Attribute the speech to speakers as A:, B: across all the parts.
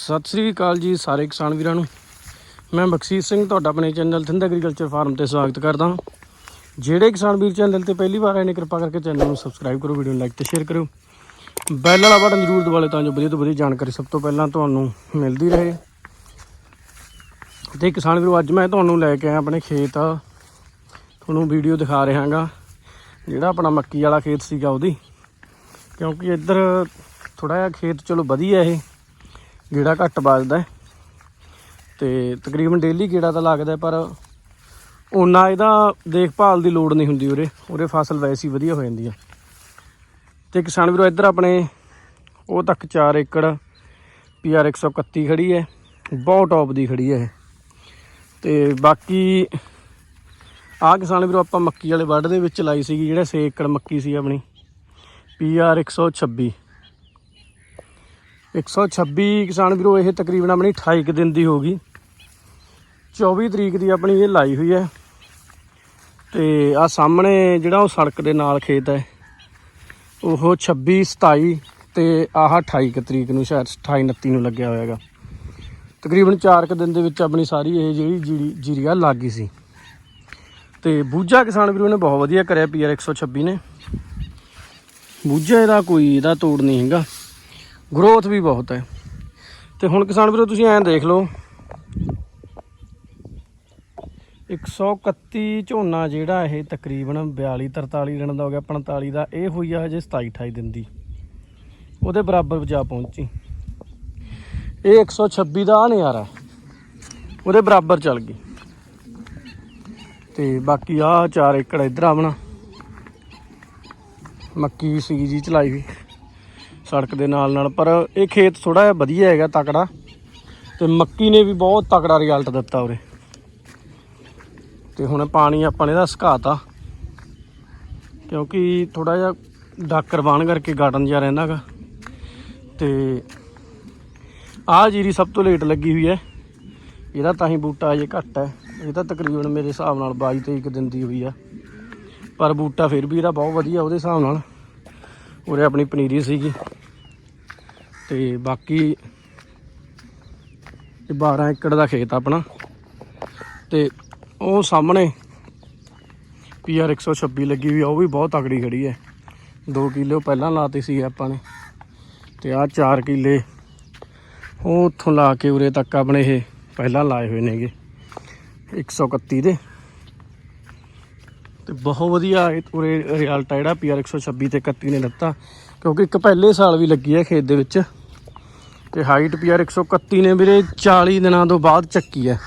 A: ਸਤਿ ਸ੍ਰੀ ਅਕਾਲ ਜੀ ਸਾਰੇ ਕਿਸਾਨ ਵੀਰਾਂ ਨੂੰ। ਮੈਂ ਬਖਸ਼ੀਸ਼ ਸਿੰਘ, ਤੁਹਾਡਾ ਆਪਣੇ ਚੈਨਲ ਥਿੰਦ ਐਗਰੀਕਲਚਰ ਫਾਰਮ ਤੇ ਸਵਾਗਤ ਕਰਦਾ ਜਿਹੜੇ ਕਿਸਾਨ ਵੀਰ ਚੈਨਲ ਤੇ ਪਹਿਲੀ ਵਾਰ ਆਏ ਨੇ, ਕਿਰਪਾ ਕਰਕੇ ਚੈਨਲ ਨੂੰ ਸਬਸਕ੍ਰਾਈਬ ਕਰੋ, ਵੀਡੀਓ ਨੂੰ ਲਾਈਕ ਤੇ ਸ਼ੇਅਰ ਕਰੋ ਬੈਲ ਵਾਲਾ ਬਟਨ ਜ਼ਰੂਰ ਦਬਾ ਲਓ ਤਾਂ ਜੋ ਵਧੀਆ ਤੋਂ ਵਧੀਆ ਜਾਣਕਾਰੀ ਸਭ ਤੋਂ ਪਹਿਲਾਂ ਤੁਹਾਨੂੰ ਮਿਲਦੀ ਰਹੇ। ਤੇ ਕਿਸਾਨ ਵੀਰੋ, ਅੱਜ ਮੈਂ ਤੁਹਾਨੂੰ ਲੈ ਕੇ ਆਇਆ ਆਪਣੇ ਖੇਤ। ਤੁਹਾਨੂੰ ਵੀਡੀਓ ਦਿਖਾ ਰਿਹਾ ਹਾਂਗਾ ਜਿਹੜਾ ਆਪਣਾ ਮੱਕੀ ਵਾਲਾ ਖੇਤ ਸੀਗਾ ਉਹਦੀ। ਕਿਉਂਕਿ ਇੱਧਰ ਥੋੜਾ ਜਿਹਾ ਖੇਤ, ਚਲੋ ਵਧੀਆ ਇਹ। ਗੇੜਾ ਘੱਟ ਵੱਜਦਾ ਹੈ। ਤੇ ਤਕਰੀਬਨ ਡੇਲੀ ਗੇੜਾ ਤਾਂ ਲੱਗਦਾ ਪਰ ਉਹਨਾਂ ਇਹਦਾ ਦੇਖਭਾਲ ਦੀ ਲੋੜ ਨਹੀਂ ਹੁੰਦੀ ਉਰੇ। ਉਰੇ ਫਸਲ ਵੈਸੇ ਹੀ ਵਧੀਆ ਹੋ ਜਾਂਦੀ ਆ। ਤੇ ਕਿਸਾਨ ਵੀਰੋ, ਇੱਧਰ ਆਪਣੇ ਉਹ ਤੱਕ 4 ਏਕੜ ਪੀਆਰ 131 ਖੜੀ ਹੈ। ਬਹੁਤ ਟੌਪ ਦੀ ਖੜੀ ਹੈ ਇਹ। ਤੇ ਬਾਕੀ ਆਹ ਕਿਸਾਨ ਵੀਰੋ, ਆਪਾਂ ਮੱਕੀ ਵਾਲੇ ਵੱਢ ਦੇ ਵਿੱਚ ਲਾਈ ਸੀਗੀ, ਜਿਹੜਾ 6 ਏਕੜ ਮੱਕੀ ਸੀ ਆਪਣੀ। ਪੀਆਰ 126 126 ਕਿਸਾਨ ਵੀਰੋ, ਇਹ ਤਕਰੀਬਨ ਆਪਣੀ 28 ਕੁ ਦਿਨ ਦੀ ਹੋ ਗਈ। 24 ਤਰੀਕ ਦੀ ਆਪਣੀ ਇਹ ਲਾਈ ਹੋਈ ਹੈ। ਤੇ ਆ ਸਾਹਮਣੇ ਜਿਹੜਾ ਉਹ ਸੜਕ ਦੇ ਨਾਲ ਖੇਤ ਹੈ, ਉਹ 26 27 ਤੇ ਆਹ 28 ਕੁ ਤਰੀਕ ਨੂੰ ਸ਼ਾਇਦ 28 29 ਨੂੰ ਲੱਗਿਆ ਹੋਇਆਗਾ ਤਕਰੀਬਨ 4 ਕੁ ਦਿਨ ਦੇ ਵਿੱਚ ਆਪਣੀ ਸਾਰੀ ਇਹ ਜਿਹੜੀ ਜੀਰੀ, ਜੀਰੀਆ ਲੱਗ ਗਈ ਸੀ। ਤੇ ਬੂਝਾ ਕਿਸਾਨ ਵੀਰੋ ਨੇ ਬਹੁਤ ਵਧੀਆ ਕਰਿਆ ਪੀਆਰ 126 ਨੇ। ਬੂਝਾ ਇਹਦਾ ਕੋਈ, ਇਹਦਾ ਤੋੜ ਨਹੀਂ ਹੈਗਾ। ਗਰੋਥ ਵੀ ਬਹੁਤ ਹੈ। ਤੇ ਹੁਣ ਕਿਸਾਨ ਵੀਰੋ, ਤੁਸੀਂ ਐਂ ਦੇਖ ਲਓ। 131 ਝੋਨਾ ਜਿਹੜਾ ਇਹ ਤਕਰੀਬਨ 42 43 ਦਿਨ ਦਾ ਹੋ ਗਿਆ 45 ਦਾ, ਇਹ ਹੋਈ ਆ ਹਜੇ 27 28 ਦਿਨ ਦੀ। ਉਹਦੇ ਬਰਾਬਰ ਜਾ ਪਹੁੰਚੀ। ਇਹ 126 ਦਾ ਨਿਆਰਾ ਉਹਦੇ ਬਰਾਬਰ ਚੱਲ ਗਈ। ਤੇ ਬਾਕੀ ਆ 4 ਏਕੜ ਇਧਰ ਆਵਣਾ ਮੱਕੀ ਸੀਗੀ ਜੀ ਚਲਾਈ ਵੀ ਸੜਕ ਦੇ ਨਾਲ ਨਾਲ, ਪਰ ਇਹ ਖੇਤ ਥੋੜਾ ਜਿਹਾ ਵਧੀਆ ਹੈਗਾ ਤਕੜਾ ਤੇ ਮੱਕੀ ਨੇ ਵੀ ਬਹੁਤ ਤਕੜਾ ਰਿਜ਼ਲਟ ਦਿੱਤਾ ਉਰੇ। ਤੇ ਹੁਣ ਪਾਣੀ ਆਪਾਂ ਨੇ ਇਹਦਾ ਸੁਕਾਤਾ, ਕਿਉਂਕਿ ਥੋੜਾ ਜਿਹਾ ਡਾਕਰ ਬਾਣ ਕਰਕੇ ਗਾਰਡਨ ਜਿਹਾ ਰਹਿੰਦਾਗਾ ਤੇ ਆਹ ਜੀਰੀ ਸਭ ਤੋਂ ਲੇਟ ਲੱਗੀ ਹੋਈ ਹੈ। ਇਹਦਾ ਤਾਂ ਹੀ ਬੂਟਾ ਅਜੇ ਘੱਟ ਹੈ। ਇਹ ਤਾਂ ਤਕਰੀਬਨ ਮੇਰੇ ਹਿਸਾਬ ਨਾਲ 22 23 ਕੁ ਦਿਨ ਦੀ ਹੋਈ ਆ। ਪਰ ਬੂਟਾ ਫਿਰ ਵੀ ਇਹਦਾ ਬਹੁਤ ਵਧੀਆ ਉਹਦੇ ਹਿਸਾਬ ਨਾਲ। ਉਰੇ ਆਪਣੀ ਪਨੀਰੀ ਸੀਗੀ। ਤੇ ਬਾਕੀ ਇਹ 12 ਏਕੜ ਦਾ ਖੇਤ ਆਪਣਾ। ਤੇ ਉਹ ਸਾਹਮਣੇ ਪੀਆਰ 126 ਲੱਗੀ ਹੋਈ ਆ, ਉਹ ਵੀ ਬਹੁਤ ਤਕੜੀ ਖੜੀ ਹੈ। 2 ਕਿੱਲੇ ਉਹ ਪਹਿਲਾਂ ਲਾਤੇ ਸੀ ਆਪਾਂ ਨੇ। ਤੇ ਆਹ 4 ਕਿੱਲੇ ਉਹ ਉੱਥੋਂ ਲਾ ਕੇ ਉਰੇ ਤੱਕ ਆਪਣੇ ਇਹ ਪਹਿਲਾਂ ਲਾਏ ਹੋਏ ਨੇਗੇ 131 ਦੇ। ਤੇ ਬਹੁਤ ਵਧੀਆ ਇਹ ਉਰੇ ਰਿਜ਼ਲਟ ਆ ਜਿਹੜਾ ਪੀਆਰ 126 ਤੇ 31 ਨੇ ਦਿੱਤਾ, ਕਿਉਂਕਿ ਇੱਕ ਪਹਿਲੇ ਸਾਲ ਵੀ ਲੱਗੀ ਹੈ ਖੇਤ ਦੇ ਵਿੱਚ। ਤੇ ਹਾਈਟ ਪੀਆਰ 131 ਨੇ ਵੀਰੇ 40 ਦਿਨਾਂ ਤੋਂ ਬਾਅਦ ਚੱਕੀ ਹੈ।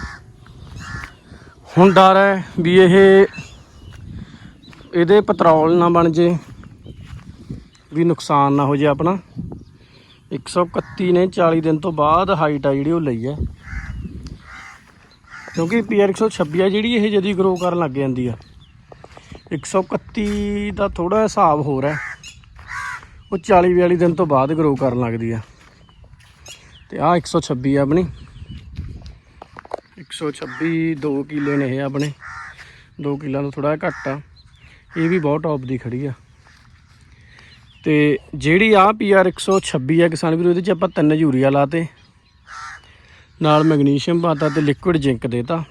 A: ਹੁਣ ਡਰ ਹੈ ਵੀ ਇਹ ਇਹਦੇ ਪੈਟਰੋਲ ਨਾ ਬਣ ਜੇ, ਵੀ ਨੁਕਸਾਨ ਨਾ ਹੋ ਜੇ ਆਪਣਾ। 131 ਨੇ 40 ਦਿਨ ਤੋਂ ਬਾਅਦ ਹਾਈਟ ਆ ਜਿਹੜੀ ਉਹ ਲਈ ਹੈ। ਕਿਉਂਕਿ ਪੀਆਰ 126 ਆ ਜਿਹੜੀ ਇਹ ਜਦੀ ਗਰੋ ਕਰਨ ਲੱਗ ਜਾਂਦੀ ਆ। 131 ਦਾ ਥੋੜਾ ਹਿਸਾਬ ਹੋਰ ਹੈ। ਉਹ 40 42 ਦਿਨ ਤੋਂ ਬਾਅਦ ਗਰੋ ਕਰਨ ਲੱਗਦੀ ਆ। ਤੇ ਆ 126 ਆ ਆਪਣੀ। 126 2 ਕਿੱਲੇ ਨੇ ਇਹ ਆਪਣੇ। 2 ਕਿੱਲਿਆਂ ਤੋਂ ਥੋੜਾ ਘੱਟ ਆ। ਇਹ ਵੀ ਬਹੁਤ ਟੌਪ ਦੀ ਖੜੀ ਆ। ਤੇ ਜਿਹੜੀ ਆ ਪੀਆਰ 126 ਆ ਕਿਸਾਨ ਵੀਰੋ, ਇਹਦੇ ਚ ਆਪਾਂ ਤਿੰਨ ਯੂਰੀਆ ਲਾਤੇ। ਨਾਲ ਮੈਗਨੀਸ਼ੀਅਮ ਪਾਤਾ ਤੇ ਲਿਕੁਇਡ ਜ਼ਿੰਕ ਦੇਤਾ।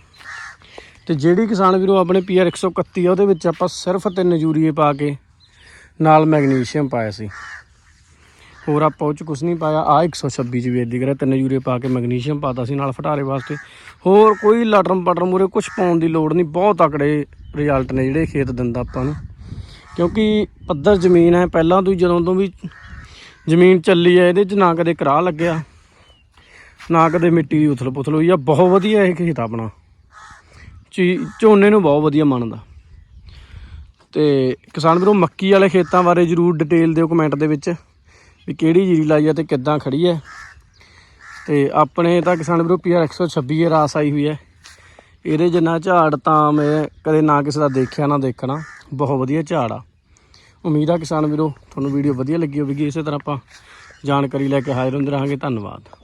A: ਤੇ ਜਿਹੜੀ ਕਿਸਾਨ ਵੀਰੋ ਆਪਣੇ ਪੀਆਰ 131 ਆ, ਉਹਦੇ ਵਿੱਚ ਆਪਾਂ ਸਿਰਫ ਤਿੰਨ ਯੂਰੀਏ ਪਾ ਕੇ ਨਾਲ ਮੈਗਨੀਸ਼ੀਅਮ ਪਾਇਆ ਸੀ। ਹੋਰ ਆਪਾਂ ਉਹ ਚ ਕੁਝ ਨਹੀਂ ਪਾਇਆ। ਆ 126 ਚ ਵੀ ਏਦੀ ਕਰਿਆ ਤਿੰਨ ਯੂਰੀਏ ਪਾ ਕੇ ਮੈਗਨੀਸ਼ੀਅਮ ਪਾਤਾ ਸੀ ਨਾਲ ਫਟਾਰੇ ਵਾਸਤੇ। ਹੋਰ ਕੋਈ ਲਟਰਮ ਪਟਰਮ ਮੂਰੇ ਕੁਝ ਪਾਉਣ ਦੀ ਲੋੜ ਨਹੀਂ। ਬਹੁਤ ਤਕੜੇ ਰਿਜ਼ਲਟ ਨੇ ਜਿਹੜੇ ਖੇਤ ਦਿੰਦਾ ਆਪਾਂ ਨੂੰ। ਕਿਉਂਕਿ ਪੱਧਰ ਜ਼ਮੀਨ ਹੈ। ਪਹਿਲਾਂ ਤੋਂ ਹੀ ਜਦੋਂ ਤੋਂ ਵੀ ਜ਼ਮੀਨ ਚੱਲੀ ਹੈ, ਇਹਦੇ 'ਚ ਨਾ ਕਦੇ ਕਰਾਹ ਲੱਗਿਆ, ਨਾ ਕਦੇ ਮਿੱਟੀ ਦੀ ਉਥਲ ਪੁਥਲ ਹੋਈ ਆ। ਬਹੁਤ ਵਧੀਆ ਇਹ ਖੇਤ ਆਪਣਾ। ਚੀ, ਝੋਨੇ ਨੂੰ ਬਹੁਤ ਵਧੀਆ ਮੰਨਦਾ। ਤੇ ਕਿਸਾਨ ਵੀਰੋ, ਮੱਕੀ ਵਾਲੇ ਖੇਤਾਂ ਬਾਰੇ ਜਰੂਰ ਡਿਟੇਲ ਦਿਓ ਕਮੈਂਟ ਦੇ ਵਿੱਚ। ਵੀ ਕਿਹੜੀ ਜੀਰੀ ਲਾਈ ਆ ਤੇ ਕਿੱਦਾਂ ਖੜੀ ਹੈ ਤੇ ਆਪਣੇ ਤਾਂ ਕਿਸਾਨ ਵੀਰੋ ਪੀਆਰ 126 ਇਹ ਰਾਸ ਆਈ ਹੋਈ ਹੈ ਇਹਦੇ ਜਿੰਨਾ ਝਾੜ ਤਾਂ ਮੈਂ ਕਦੇ ਨਾ ਕਿਸੇ ਦਾ ਦੇਖਿਆ, ਨਾ ਦੇਖਣਾ। ਬਹੁਤ ਵਧੀਆ ਝਾੜ ਆ। ਉਮੀਦ ਆ ਕਿਸਾਨ ਵੀਰੋ, ਤੁਹਾਨੂੰ ਵੀਡੀਓ ਵਧੀਆ ਲੱਗੀ ਹੋਵੇਗੀ। ਇਸੇ ਤਰ੍ਹਾਂ ਆਪਾਂ ਜਾਣਕਾਰੀ ਲੈ ਕੇ ਹਾਜ਼ਰ ਹੁੰਦੇ ਰਹਾਂਗੇ। ਧੰਨਵਾਦ।